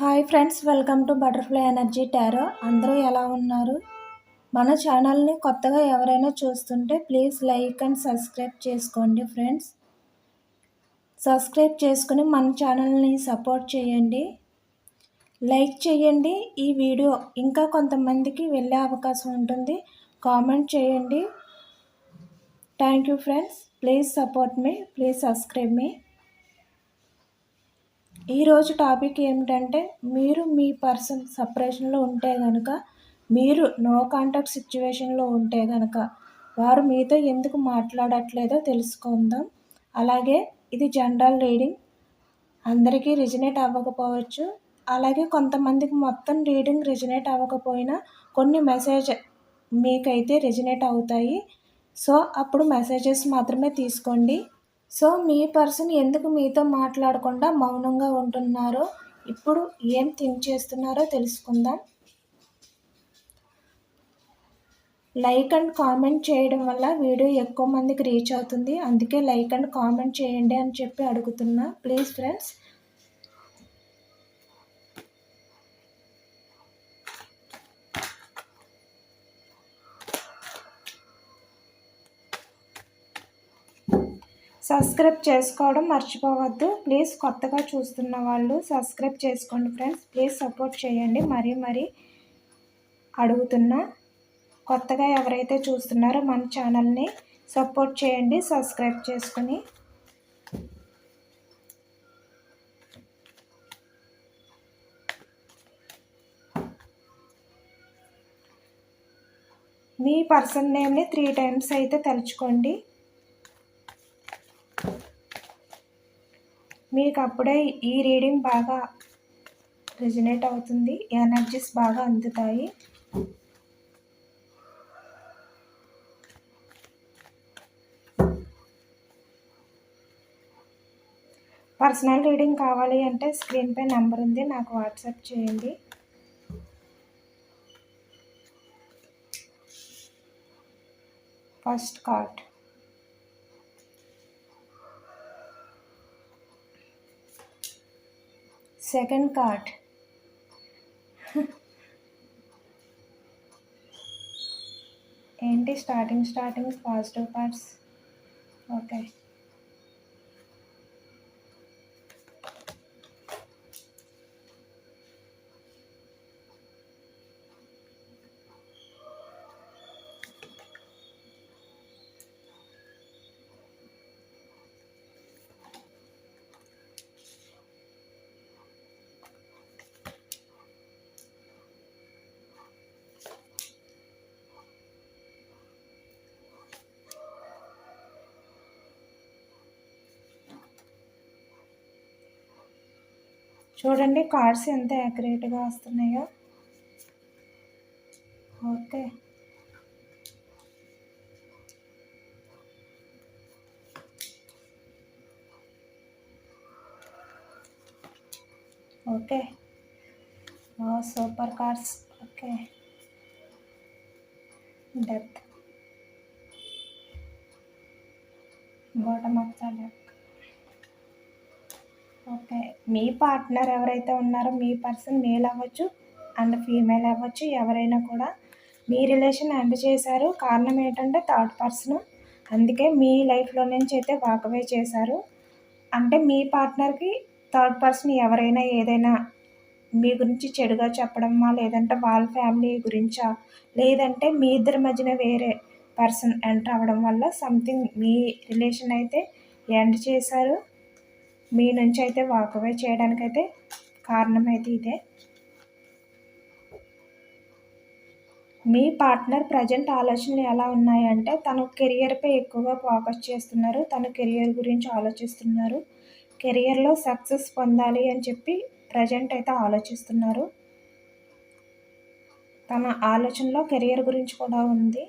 Hi friends welcome to butterfly energy tarot. అందరూ ఎలా ఉన్నారు? మన ఛానల్ని కొత్తగా ఎవరైనా చూస్తుంటే ప్లీజ్ లైక్ అండ్ సబ్స్క్రైబ్ చేసుకోండి ఫ్రెండ్స్. సబ్స్క్రైబ్ చేసుకుని మన ఛానల్ని సపోర్ట్ చేయండి. లైక్ చేయండి. ఈ వీడియో ఇంకా కొంతమందికి వెళ్ళే అవకాశం ఉంటుంది. కామెంట్ చేయండి. Thank you friends. Please support me. Please subscribe me. ఈరోజు టాపిక్ ఏమిటంటే మీరు మీ పర్సన్ సపరేషన్లో ఉంటే కనుక మీరు నో కాంటాక్ట్ సిచ్యువేషన్లో ఉంటే కనుక వారు మీతో ఎందుకు మాట్లాడట్లేదో తెలుసుకుందాం. అలాగే ఇది జనరల్ రీడింగ్. అందరికీ రిజనేట్ అవ్వకపోవచ్చు. అలాగే కొంతమందికి మొత్తం రీడింగ్ రిజనేట్ అవ్వకపోయినా కొన్ని మెసేజ్ మీకైతే రిజనేట్ అవుతాయి. సో అప్పుడు మెసేజెస్ మాత్రమే తీసుకోండి. సో మీ పర్సన్ ఎందుకు మీతో మాట్లాడకుండా మౌనంగా ఉంటున్నారో ఇప్పుడు ఏం థింక్ చేస్తున్నారో తెలుసుకుందాం. లైక్ అండ్ కామెంట్ చేయడం వల్ల వీడియో ఎక్కువ మందికి రీచ్ అవుతుంది. అందుకే లైక్ అండ్ కామెంట్ చేయండి అని చెప్పి అడుగుతున్నా. ప్లీజ్ ఫ్రెండ్స్ సబ్స్క్రైబ్ చేసుకోవడం మర్చిపోవద్దు. ప్లీజ్ కొత్తగా చూస్తున్న వాళ్ళు సబ్స్క్రైబ్ చేసుకోండి ఫ్రెండ్స్ ప్లీజ్ సపోర్ట్ చేయండి. మరీ మరీ అడుగుతున్నా కొత్తగా ఎవరైతే చూస్తున్నారో మన ఛానల్ని సపోర్ట్ చేయండి. సబ్స్క్రైబ్ చేసుకుని మీ పర్సన్ నేమ్ని త్రీ టైమ్స్ అయితే తలుచుకోండి. మీకు అప్పుడే ఈ రీడింగ్ బాగా రిజనేట్ అవుతుంది. ఎనర్జీస్ బాగా అందుతాయి. పర్సనల్ రీడింగ్ కావాలి అంటే స్క్రీన్పై నెంబర్ ఉంది. నాకు వాట్సాప్ చేయండి. First card. Second card. ఏంటి starting starting positive parts? Okay. చూడండి కార్డ్స్ ఎంత యాక్యురేట్గా వస్తున్నాయో. Okay. Okay. Super cards okay. Death partner ఎవరైతే ఉన్నారో మీ పర్సన్ మేల్ అవ్వచ్చు అండ్ ఫీమేల్ అవ్వచ్చు ఎవరైనా కూడా మీ రిలేషన్ ఎండ్ చేశారు. కారణం ఏంటంటే థర్డ్ పర్సన్ అందుకే మీ లైఫ్లో నుంచి అయితే వాకవే చేశారు. అంటే మీ పార్ట్నర్కి థర్డ్ పర్సన్ ఎవరైనా ఏదైనా మీ గురించి చెడుగా చెప్పడమా లేదంటే వాళ్ళ ఫ్యామిలీ గురించా లేదంటే మీ ఇద్దరి మధ్యన వేరే పర్సన్ ఎంటర్ అవ్వడం వల్ల సంథింగ్ మీ రిలేషన్ అయితే ఎండ్ చేశారు. మీ నుంచి అయితే వాకవే చేయడానికైతే కారణం అయితే ఇదే. మీ పార్ట్నర్ ప్రజెంట్ ఆలోచనలు ఎలా ఉన్నాయంటే తన కెరియర్పై ఎక్కువగా ఫోకస్ చేస్తున్నారు. తన కెరియర్ గురించి ఆలోచిస్తున్నారు. కెరియర్లో సక్సెస్ పొందాలి అని చెప్పి ప్రజెంట్ అయితే ఆలోచిస్తున్నారు. తన ఆలోచనలో కెరియర్ గురించి కూడా ఉంది.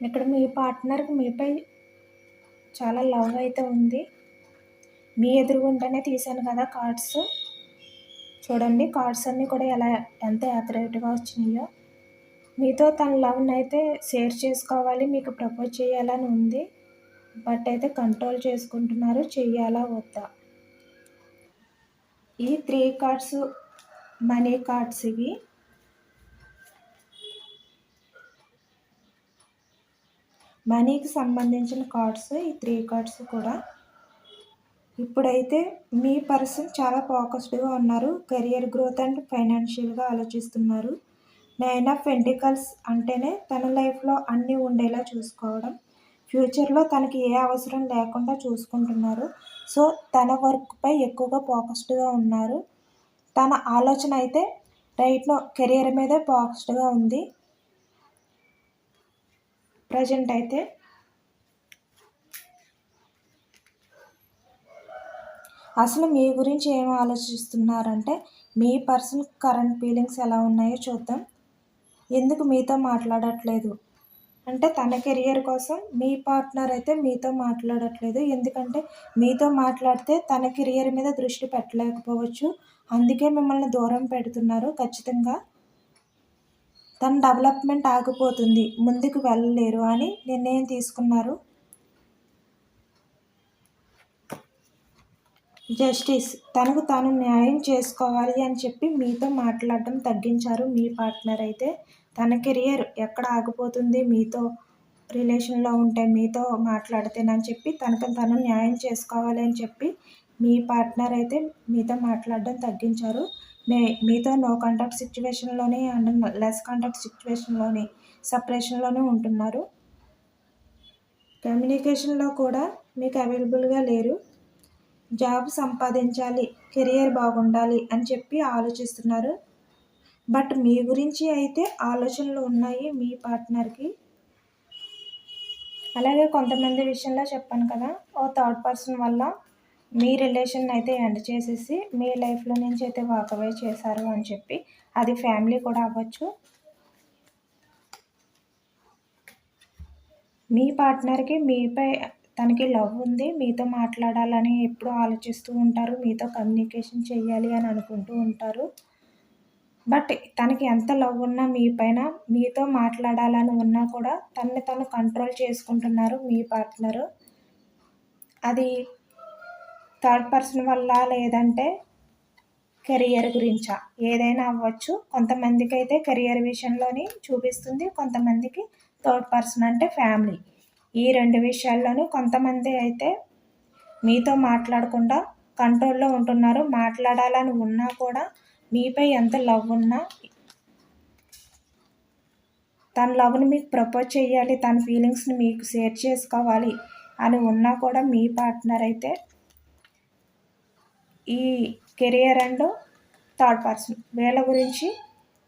ఇక్కడ మీ పార్ట్నర్కి మీపై చాలా లవ్ అయితే ఉంది. మీ ఎదురుగుంటేనే తీసాను కదా కార్డ్స్ చూడండి కార్డ్స్ అన్నీ కూడా ఎలా ఎంత యాక్యురేట్గా వచ్చినాయో. మీతో తన లవ్ని అయితే షేర్ చేసుకోవాలి మీకు ప్రపోజ్ చేయాలని ఉంది. బట్ అయితే కంట్రోల్ చేసుకుంటున్నారు చెయ్యాలా వద్దా? ఈ త్రీ కార్డ్స్ మనీ కార్డ్స్ ఇవి. మనీకి సంబంధించిన కార్డ్స్ ఈ త్రీ కార్డ్స్ కూడా. ఇప్పుడైతే మీ పర్సన్ చాలా ఫోకస్డ్గా ఉన్నారు. కెరియర్ గ్రోత్ అండ్ ఫైనాన్షియల్గా ఆలోచిస్తున్నారు. నైన్ ఆఫ్ పెంటికల్స్ అంటేనే తన లైఫ్లో అన్నీ ఉండేలా చూసుకోవడం. ఫ్యూచర్లో తనకి ఏ అవసరం లేకుండా చూసుకుంటున్నారు. సో తన వర్క్పై ఎక్కువగా ఫోకస్డ్గా ఉన్నారు. తన ఆలోచన అయితే రైట్లో కెరియర్ మీదే ఫోకస్డ్గా ఉంది. ప్రజెంట్ అయితే అసలు మీ గురించి ఏం ఆలోచిస్తున్నారంటే మీ పర్సన్ కరెంట్ ఫీలింగ్స్ ఎలా ఉన్నాయో చూద్దాం. ఎందుకు మీతో మాట్లాడట్లేదు? అంటే తన కెరియర్ కోసం మీ పార్ట్నర్ అయితే మీతో మాట్లాడట్లేదు. ఎందుకంటే మీతో మాట్లాడితే తన కెరియర్ మీద దృష్టి పెట్టలేకపోవచ్చు. అందుకే మిమ్మల్ని దూరం పెడుతున్నారు ఖచ్చితంగా. తన డెవలప్మెంట్ ఆగిపోతుంది. ముందుకు వెళ్ళలేరు అని నిర్ణయం తీసుకున్నారు. జస్టిస్ తనకు తాను న్యాయం చేసుకోవాలి అని చెప్పి మీతో మాట్లాడడం తగ్గించారు మీ పార్ట్నర్ అయితే. తన కెరియర్ ఎక్కడ ఆగిపోతుంది? మీతో రిలేషన్లో ఉంటే మీతో మాట్లాడితేనని చెప్పి తనకు తను న్యాయం చేసుకోవాలి అని చెప్పి మీ పార్ట్నర్ అయితే మీతో మాట్లాడడం తగ్గించారు. మే మీతో నో కాంటాక్ట్ సిచ్యువేషన్లోనే అండ్ లెస్ కాంటాక్ట్ సిచ్యువేషన్లోనే సపరేషన్లోనే ఉంటున్నారు. కమ్యూనికేషన్లో కూడా మీకు అవైలబుల్గా లేరు. జాబ్ సంపాదించాలి కెరియర్ బాగుండాలి అని చెప్పి ఆలోచిస్తున్నారు. బట్ మీ గురించి అయితే ఆలోచనలు ఉన్నాయి మీ పార్ట్నర్కి. అలాగే కొంతమంది విషయంలో చెప్పాను కదా ఓ థర్డ్ పర్సన్ వల్ల మీ రిలేషన్ అయితే ఎండ్ చేసేసి మీ లైఫ్లో నుంచి అయితే వాకవే చేశారు అని చెప్పి అది ఫ్యామిలీ కూడా అవ్వచ్చు. మీ పార్ట్నర్కి మీపై తనకి లవ్ ఉంది మీతో మాట్లాడాలని ఎప్పుడూ ఆలోచిస్తూ ఉంటారు మీతో కమ్యూనికేషన్ చేయాలి అని అనుకుంటూ ఉంటారు. బట్ తనకి ఎంత లవ్ ఉన్నా మీ పైన మీతో మాట్లాడాలని ఉన్నా కూడా తనని తను కంట్రోల్ చేసుకుంటున్నారు మీ పార్ట్నరు. అది థర్డ్ పర్సన్ వల్ల లేదంటే కెరియర్ గురించా? ఏదైనా అవ్వచ్చు. కొంతమందికి అయితే కెరియర్ విషయంలోని చూపిస్తుంది కొంతమందికి థర్డ్ పర్సన్ అంటే ఫ్యామిలీ. ఈ రెండు విషయాల్లోనూ కొంతమంది అయితే మీతో మాట్లాడకుండా కంట్రోల్లో ఉంటున్నారు. మాట్లాడాలని ఉన్నా కూడా మీపై ఎంత లవ్ ఉన్నా తన లవ్ని మీకు ప్రపోజ్ చేయాలి తన ఫీలింగ్స్ని మీకు షేర్ చేసుకోవాలి అని ఉన్నా కూడా మీ పార్ట్నర్ అయితే ఈ కెరియర్ అండ్ థర్డ్ పర్సన్ వీళ్ళ గురించి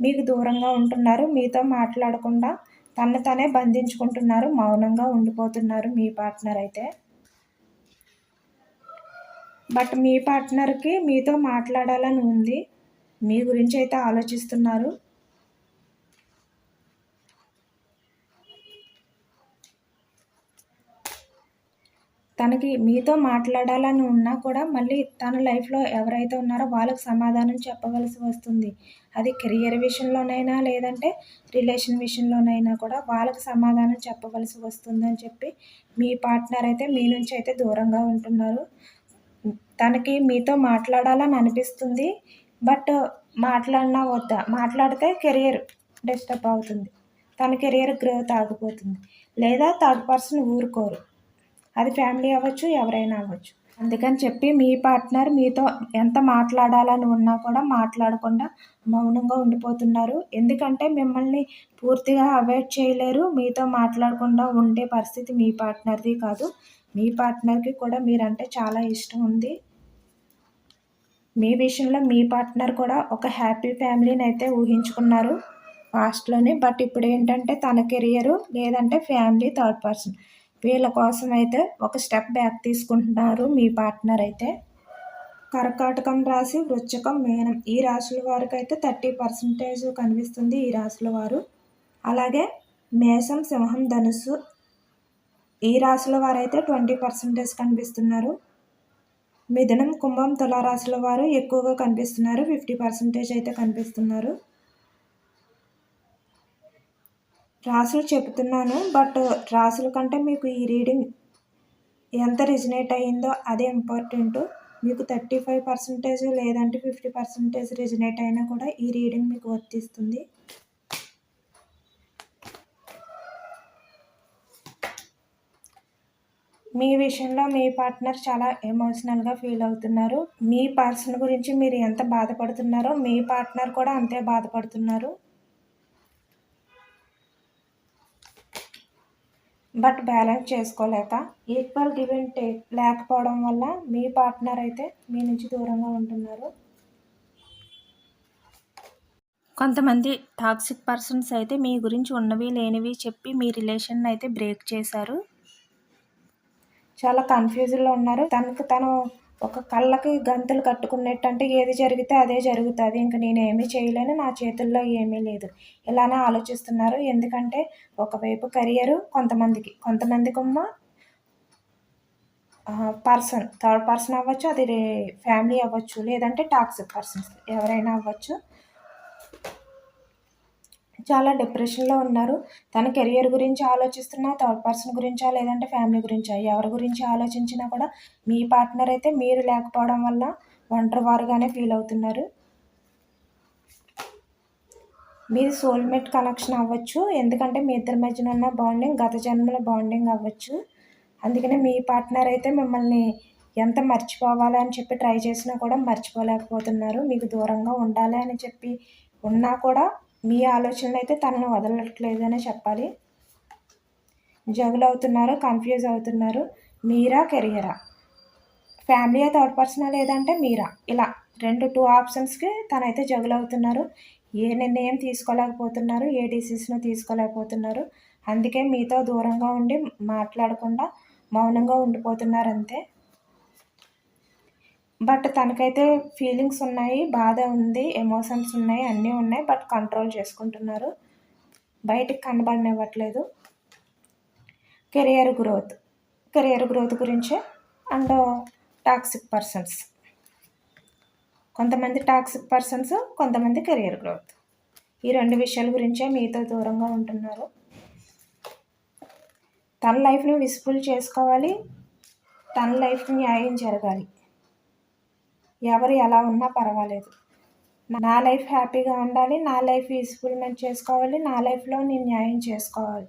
మీకు దూరంగా ఉంటున్నారు. మీతో మాట్లాడకుండా తను తనే బంధించుకుంటున్నారు మౌనంగా ఉండిపోతున్నారు మీ పార్ట్నర్ అయితే. బట్ మీ పార్ట్నర్కి మీతో మాట్లాడాలని ఉంది. మీ గురించి అయితే ఆలోచిస్తున్నారు. తనకి మీతో మాట్లాడాలని ఉన్నా కూడా మళ్ళీ తన లైఫ్లో ఎవరైతే ఉన్నారో వాళ్ళకి సమాధానం చెప్పవలసి వస్తుంది. అది కెరియర్ విషయంలోనైనా లేదంటే రిలేషన్ విషయంలోనైనా కూడా వాళ్ళకి సమాధానం చెప్పవలసి వస్తుందని చెప్పి మీ పార్ట్నర్ అయితే మీ నుంచి అయితే దూరంగా ఉంటున్నారు. తనకి మీతో మాట్లాడాలని అనిపిస్తుంది. బట్ మాట్లాడినా వద్దా? మాట్లాడితే కెరియర్ డిస్టర్బ్ అవుతుంది. తన కెరియర్ గ్రోత్ ఆగిపోతుంది. లేదా థర్డ్ పర్సన్ ఊరుకోరు. అది ఫ్యామిలీ అవ్వచ్చు ఎవరైనా అవ్వచ్చు. అందుకని చెప్పి మీ పార్ట్నర్ మీతో ఎంత మాట్లాడాలని ఉన్నా కూడా మాట్లాడకుండా మౌనంగా ఉండిపోతున్నారు. ఎందుకంటే మిమ్మల్ని పూర్తిగా అవాయిడ్ చేయలేరు. మీతో మాట్లాడకుండా ఉండే పరిస్థితి మీ పార్ట్నర్ది కాదు. మీ పార్ట్నర్కి కూడా మీరంటే చాలా ఇష్టం ఉంది. మీ విషయంలో మీ పార్ట్నర్ కూడా ఒక హ్యాపీ ఫ్యామిలీని అయితే ఊహించుకున్నారు పాస్ట్లోనే బట్ ఇప్పుడు ఏంటంటే తన కెరియరు లేదంటే ఫ్యామిలీ థర్డ్ పర్సన్. వీళ్ళ కోసం అయితే ఒక స్టెప్ బ్యాక్ తీసుకుంటున్నారు మీ పార్ట్నర్ అయితే. కర్కాటకం రాశి వృచ్చకం మేనం. ఈ రాశుల వారికి అయితే థర్టీ పర్సంటేజ్ కనిపిస్తుంది ఈ రాశుల వారు. అలాగే మేషం సింహం ధనుసు ఈ రాశుల వారైతే ట్వంటీ పర్సంటేజ్ కనిపిస్తున్నారు. మిథునం కుంభం తులారాశుల వారు ఎక్కువగా కనిపిస్తున్నారు. ఫిఫ్టీ పర్సంటేజ్ అయితే కనిపిస్తున్నారు. రాసులు చెప్తున్నాను బట్ రాసుల కంటే మీకు ఈ రీడింగ్ ఎంత రిజనేట్ అయ్యిందో అదే ఇంపార్టెంట్. మీకు థర్టీ ఫైవ్ పర్సెంటేజ్ లేదంటే ఫిఫ్టీ పర్సెంటేజ్ రిజనేట్ అయినా కూడా ఈ రీడింగ్ మీకు వర్తిస్తుంది. మీ విషయంలో మీ పార్ట్నర్ చాలా ఎమోషనల్గా ఫీల్ అవుతున్నారు. మీ పర్సన్ గురించి మీరు ఎంత బాధపడుతున్నారో మీ పార్ట్నర్ కూడా అంతే బాధపడుతున్నారు. బట్ బ్యాలెన్స్ చేసుకోలేక ఈక్వల్ గివ్ అండ్ టేక్ లేకపోవడం వల్ల మీ పార్ట్నర్ అయితే మీ నుంచి దూరంగా ఉంటున్నారు. కొంతమంది టాక్సిక్ పర్సన్స్ అయితే మీ గురించి ఉన్నవి లేనివి చెప్పి మీ రిలేషన్ అయితే బ్రేక్ చేశారు. చాలా కన్ఫ్యూజన్లో ఉన్నారు. తనకు తను ఒక కళ్ళకి గంతులు కట్టుకున్నట్టు అంటే ఏది జరిగితే అదే జరుగుతుంది. ఇంక నేను ఏమీ చేయలేను నా చేతుల్లో ఏమీ లేదు. ఇలానే ఆలోచిస్తున్నారు. ఎందుకంటే ఒకవైపు కెరియరు కొంతమందికి కొంతమందికి ఉమ్మ పర్సన్. థర్డ్ పర్సన్ అవ్వచ్చు అది ఫ్యామిలీ అవ్వచ్చు లేదంటే టాక్సిక్ పర్సన్స్ ఎవరైనా అవ్వచ్చు. చాలా డిప్రెషన్లో ఉన్నారు. తన కెరియర్ గురించి ఆలోచిస్తున్నా థర్డ్ పర్సన్ గురించా లేదంటే ఫ్యామిలీ గురించా? ఎవరి గురించి ఆలోచించినా కూడా మీ పార్ట్నర్ అయితే మీరు లేకపోవడం వల్ల ఒంటరి వారుగానే ఫీల్ అవుతున్నారు. మీది సోల్మేట్ కనెక్షన్ అవ్వచ్చు. ఎందుకంటే మీ ఇద్దరి మధ్యన ఉన్న బాండింగ్ గత జన్మల బాండింగ్ అవ్వచ్చు. అందుకనే మీ పార్ట్నర్ అయితే మిమ్మల్ని ఎంత మర్చిపోవాలని చెప్పి ట్రై చేసినా కూడా మర్చిపోలేకపోతున్నారు. మీకు దూరంగా ఉండాలి అని చెప్పి ఉన్నా కూడా మీ ఆలోచనలు అయితే తనను వదలట్లేదనే చెప్పాలి. జగులు అవుతున్నారు. కన్ఫ్యూజ్ అవుతున్నారు మీరా కెరియరా ఫ్యామిలీ థర్డ్ పర్సన్ లేదంటే మీరా? ఇలా రెండు టూ ఆప్షన్స్కి తనైతే జగులు అవుతున్నారు ఏ నిర్ణయం తీసుకోలేకపోతున్నారు ఏ డిసిషన్ తీసుకోలేకపోతున్నారు. అందుకే మీతో దూరంగా ఉండి మాట్లాడకుండా మౌనంగా ఉండిపోతున్నారు అంతే బట్ తనకైతే ఫీలింగ్స్ ఉన్నాయి బాధ ఉంది ఎమోషన్స్ ఉన్నాయి అన్నీ ఉన్నాయి బట్ కంట్రోల్ చేసుకుంటున్నారు. బయటికి కనబడనివ్వట్లేదు. Career growth. కెరియర్ గ్రోత్ గురించే అండ్ టాక్సిక్ పర్సన్స్. కొంతమంది టాక్సిక్ పర్సన్స్ కొంతమంది కెరియర్ గ్రోత్. ఈ రెండు విషయాల గురించే మీతో దూరంగా ఉంటున్నారు. తన లైఫ్ని విసిఫుల్ చేసుకోవాలి తన లైఫ్ న్యాయం జరగాలి. ఎవరు ఎలా ఉన్నా పర్వాలేదు. నా లైఫ్ హ్యాపీగా ఉండాలి నా లైఫ్ పీస్ఫుల్మెంట్ చేసుకోవాలి నా లైఫ్లో నేను న్యాయం చేసుకోవాలి.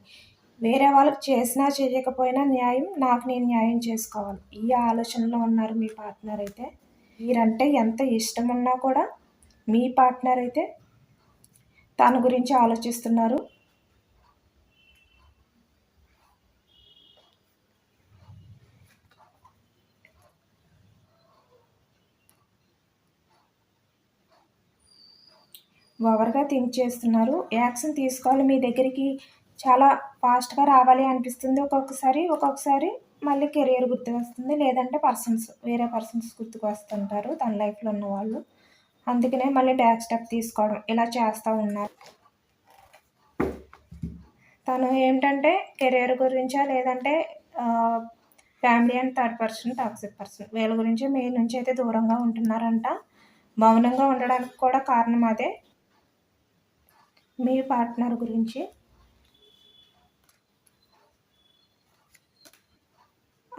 వేరే వాళ్ళకి చేసినా చేయకపోయినా న్యాయం నాకు నేను న్యాయం చేసుకోవాలి. ఈ ఆలోచనలో ఉన్నారు మీ పార్ట్నర్ అయితే. మీరంటే ఎంత ఇష్టం ఉన్నా కూడా మీ పార్ట్నర్ అయితే తన గురించి ఆలోచిస్తున్నారు. ఓవర్గా థింక్ చేస్తున్నారు. యాక్షన్ తీసుకోవాలి మీ దగ్గరికి. చాలా ఫాస్ట్గా రావాలి అనిపిస్తుంది. ఒక్కొక్కసారి ఒక్కొక్కసారి మళ్ళీ కెరియర్ గుర్తుకు వస్తుంది లేదంటే పర్సన్స్ వేరే పర్సన్స్ గుర్తుకు వస్తుంటారు తన లైఫ్లో ఉన్న వాళ్ళు. అందుకనే మళ్ళీ బ్యాక్ స్టెప్ తీసుకోవడం ఇలా చేస్తూ ఉన్నారు. తను ఏంటంటే కెరియర్ గురించా లేదంటే family and third person toxic person. వీళ్ళ గురించి మీ నుంచి అయితే దూరంగా ఉంటున్నారంట. మౌనంగా ఉండడానికి కూడా కారణం అదే. మీ పార్ట్నర్ గురించి.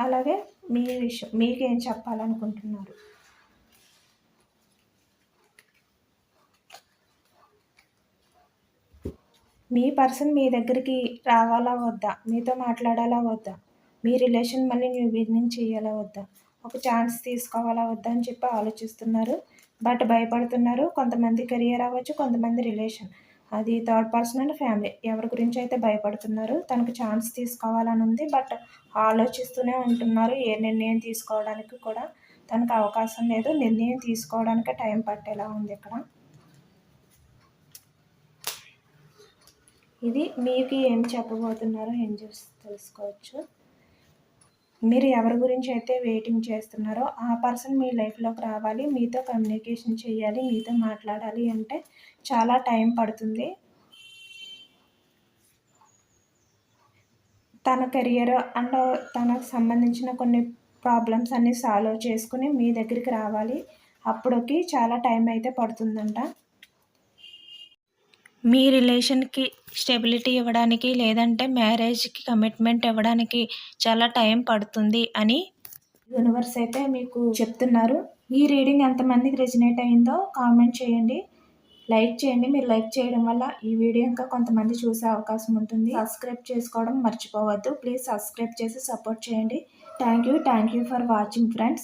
అలాగే మీ విషయం మీకేం చెప్పాలనుకుంటున్నారు? మీ పర్సన్ మీ దగ్గరికి రావాలా వద్దా? మీతో మాట్లాడాలా వద్దా? మీ రిలేషన్ మళ్ళీ న్యూ బిగినింగ్ చేయాలా వద్దా? ఒక ఛాన్స్ తీసుకోవాలా వద్దా అని చెప్పి ఆలోచిస్తున్నారు. బట్ భయపడుతున్నారు. కొంతమంది కెరియర్ అవ్వచ్చు కొంతమంది రిలేషన్. అది థర్డ్ పర్సన్ అండ్ ఫ్యామిలీ ఎవరి గురించి అయితే భయపడుతున్నారు తనకు ఛాన్స్ తీసుకోవాలని ఉంది బట్ ఆలోచిస్తూనే ఉంటున్నారు ఏ నిర్ణయం తీసుకోవడానికి కూడా తనకు అవకాశం లేదు. నిర్ణయం తీసుకోవడానికి టైం పట్టేలా ఉంది ఇక్కడ. ఇది మీకు ఏం చెప్పబోతున్నారో ఏం చూసి తెలుసుకోవచ్చు. మీరు ఎవరి గురించి అయితే వెయిటింగ్ చేస్తున్నారో ఆ పర్సన్ మీ లైఫ్లోకి రావాలి మీతో కమ్యూనికేషన్ చేయాలి మీతో మాట్లాడాలి అంటే చాలా టైం పడుతుంది. తన కెరియర్ అండ్ తనకు సంబంధించిన కొన్ని ప్రాబ్లమ్స్ అన్నీ సాల్వ్ చేసుకుని మీ దగ్గరికి రావాలి. అప్పటికి చాలా టైం అయితే పడుతుందంట. మీ రిలేషన్కి స్టెబిలిటీ ఇవ్వడానికి లేదంటే మ్యారేజ్కి కమిట్మెంట్ ఇవ్వడానికి చాలా టైం పడుతుంది అని యూనివర్స్ అయితే మీకు చెప్తున్నారు. ఈ రీడింగ్ ఎంతమందికి రెజినేట్ అయిందో కామెంట్ చేయండి. లైక్ చేయండి. మీరు లైక్ చేయడం వల్ల ఈ వీడియో ఇంకా కొంతమంది చూసే అవకాశం ఉంటుంది. సబ్స్క్రైబ్ చేసుకోవడం మర్చిపోవద్దు. ప్లీజ్ సబ్స్క్రైబ్ చేసి సపోర్ట్ చేయండి. Thank you thank you for watching friends.